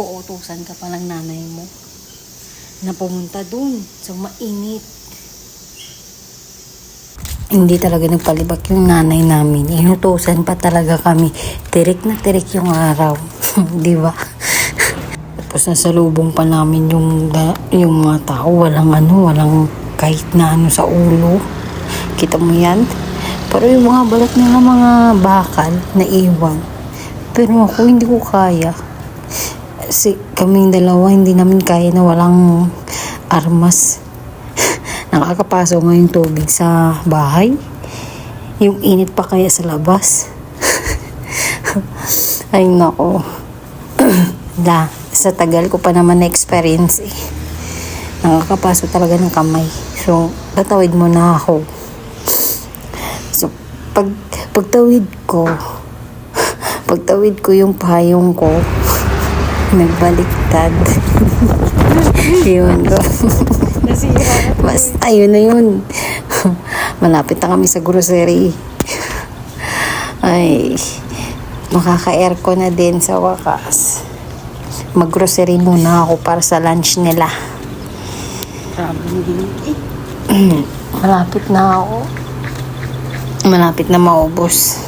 Uutusan ka pa ng nanay mo na pumunta dun sa mainit. Hindi talaga nagpalibak yung nanay namin. Inutusan pa talaga kami. Tirik na tirik yung araw. Di ba? Tapos nasa lubong pa namin yung, yung mga tao. Walang ano, walang kahit na ano sa ulo. Kita mo yan? Pero yung mga balat nila mga bakal na iwan. Pero ako hindi ko kaya. Kasi kaming dalawa hindi namin kaya na walang armas. Nakakapaso nga yung tubig sa bahay. Yung init pa kaya sa labas. Ay nako. da, sa tagal ko pa naman na-experience eh. Nakakapaso talaga ng kamay. So, tatawid mo na ako. So, pag, pagtawid ko, pagtawid ko yung payong ko, nagbaliktad. yun. Basta, ayun na yun. Malapit na kami sa grocery. Ay, makaka-aircon na din sa wakas. Mag-grocery muna ako para sa lunch nila. Malapit na ako. Malapit na maubos.